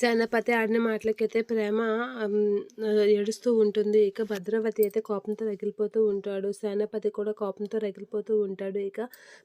సేనాపతి ఆడిన మాటలకైతే ప్రేమ ఏడుస్తూ ఉంటుంది. ఇక భద్రావతి అయితే కోపంతో రగిలిపోతూ ఉంటాడు. సేనాపతి కూడా కోపంతో రగిలిపోతూ ఉంటాడు. ఇక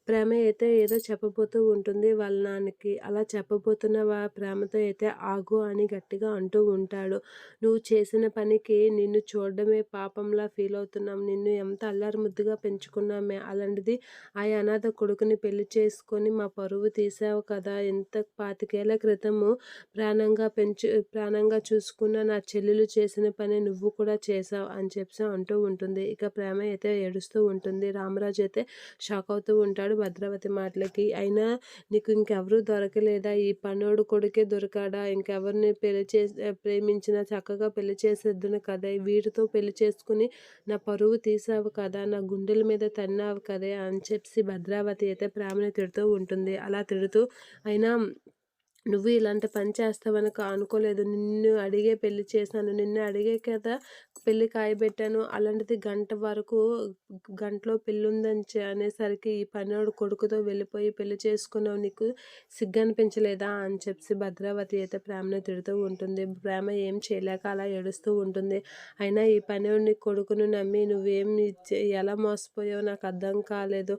ప్రేమ అయితే ఏదో చెప్పబోతూ ఉంటుంది. వాళ్ళ నాన్నకి అలా చెప్పబోతున్న వా ప్రేమతో అయితే ఆగు అని గట్టిగా అంటూ ఉంటాడు. నువ్వు చేసిన పనికి నిన్ను చూడడమే పాపంలా ఫీల్ అవుతున్నాం. నిన్ను ఎంత అల్లారు ముద్దుగా పెంచుకున్నామే. అలాంటిది ఆ అనాథ కొడుకుని పెళ్ళి చేసుకొని మా పరువు తీసావు కదా. ఎంత పాతికేళ్ళ క్రితము ప్రాణంగా ప్రాణంగా పెంచు ప్రాణంగా చూసుకున్న నా చెల్లెలు చేసిన పని నువ్వు కూడా చేసావు అని చెప్పి అంటూ ఉంటుంది. ఇక ప్రేమ అయితే ఏడుస్తూ ఉంటుంది. రామరాజు అయితే షాక్ అవుతూ ఉంటాడు భద్రావతి మాటలకి. అయినా నీకు ఇంకెవరూ దొరకలేదా? ఈ పనోడు కొడుకే దొరికాడా? ఇంకెవరిని పెళ్ళి చేసి ప్రేమించిన చక్కగా పెళ్ళి చేసేద్దును కదా? వీటితో పెళ్ళి చేసుకుని నా పరువు తీసావు కదా? నా గుండెల మీద తన్నావు కదా? అని చెప్పి భద్రావతి అయితే ప్రేమని తిడుతూ ఉంటుంది. అలా తిడుతూ అయినా నువ్వు ఇలాంటి పని చేస్తావని అనుకోలేదు. నిన్ను అడిగే పెళ్ళి చేశాను. నిన్ను అడిగే కదా పెళ్ళి కాయబెట్టాను. అలాంటిది గంట వరకు గంటలో పెళ్ళి ఉందని అనేసరికి ఈ పనివాడు కొడుకుతో వెళ్ళిపోయి పెళ్ళి చేసుకున్నావు నీకు సిగ్గు అనిపించలేదా అని చెప్పి భద్రావతి అయితే ప్రేమను తిడుతూ ఉంటుంది. ప్రేమ ఏం చేయలేక అలా ఏడుస్తూ ఉంటుంది. అయినా ఈ పనివాడిని కొడుకును నమ్మి నువ్వేం ఎలా మోసపోయావు నాకు అర్థం కాలేదు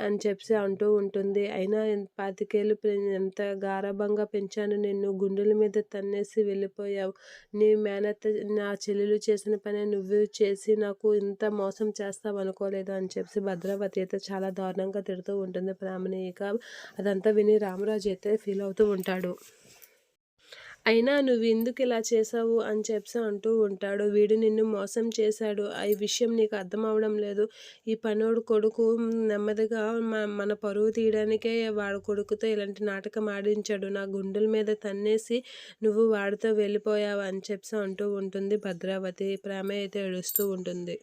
అని చెప్పి అంటూ ఉంటుంది. అయినా పాతికేళ్ళు ఎంత గారాభంగా పెంచాను నిన్ను గుండెల మీద తన్నేసి వెళ్ళిపోయావు. నీ మేనత్త నా చెల్లెలు చేసిన పని నువ్వు చేసి నాకు ఇంత మోసం చేస్తావు అనుకోలేదు అని చెప్పి భద్రావతి అయితే చాలా దారుణంగా తిడుతూ ఉంటుంది. ప్రేమని ఇక అదంతా విని రామరాజు అయితే ఫీల్ అవుతూ ఉంటాడు. అయినా నువ్వు ఎందుకు ఇలా చేసావు అని చెప్పి అంటూ ఉంటాడు. వీడు నిన్ను మోసం చేశాడు. ఈ విషయం నీకు అర్థం అవడం లేదు. ఈ పనోడు కొడుకు నెమ్మదిగా మన పరువు తీయడానికే వాడు కొడుకుతో ఇలాంటి నాటకం ఆడించాడు. నా గుండెల మీద తన్నేసి నువ్వు వాడితో వెళ్ళిపోయావు అని చెప్పి అంటూ ఉంటుంది. భద్రావతి ప్రేమ అయితే ఏడుస్తూ ఉంటుంది.